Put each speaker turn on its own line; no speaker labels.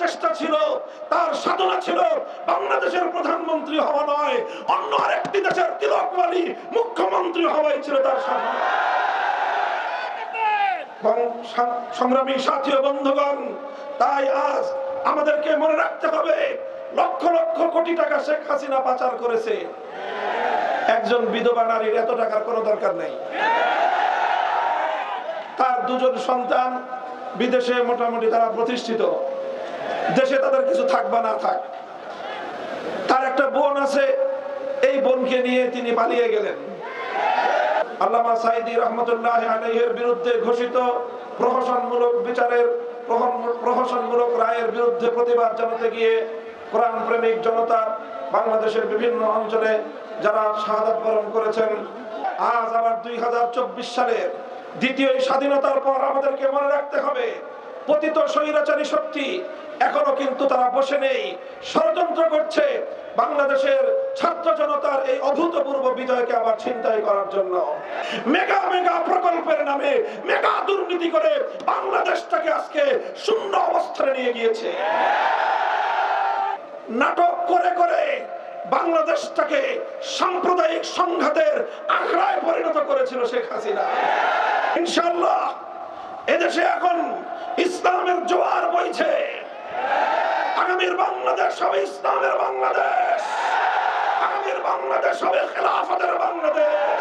চেষ্টা ছিল, তার সাধনা ছিল, বাংলাদেশের প্রধানমন্ত্রী হওয়া নয়, অন্য আরেকটি দেশের তিলকমালি মুখ্যমন্ত্রী হওয়াই ছিল তার সাধনা। সংগ্রামী সাথী বন্ধুগণ, তাই আজ আমাদেরকে মনে রাখতে হবে, লক্ষ লক্ষ কোটি টাকা শেখ হাসিনা পাচার করেছে। একজন বিধবা নারীর এত টাকার কোনো দরকার নেই। তার দুজন সন্তান বিদেশে মোটামুটি তারা প্রতিষ্ঠিত। দেশে তাদের কিছু থাক বা না থাক। তার একটা বোন আছে, এই বোনকে নিয়ে তিনি পালিয়ে গেলেন। বাংলাদেশের বিভিন্ন অঞ্চলে যারা শাহাদাত বরণ করেছেন, আজ আবার দুই সালের দ্বিতীয় স্বাধীনতার পর আমাদেরকে মনে রাখতে হবে পতিত স্বৈরাচারী শক্তি এখনও কিন্তু তারা বসে নেই। ষড়যন্ত্র করছে বাংলাদেশের ছাত্র জনতার এই অভূতপূর্ব বিজয়কে আবার ছিনতাই করার জন্য। মেগা মেগা প্রকল্পের নামে মেগা দুর্নীতি করে বাংলাদেশটাকে আজকে শূন্য অবস্থানে নিয়ে গিয়েছে। নাটক করে করে বাংলাদেশটাকে সাম্প্রদায়িক সংঘাতের আখড়ায় পরিণত করেছিল শেখ হাসিনা। ইনশাল্লাহ এদেশে এখন ইসলামের জোয়ার বইছে। আগামীর বাংলাদেশ হবে ইসলামের বাংলাদেশ। আগামীর বাংলাদেশ হবে খেলাফতের বাংলাদেশ।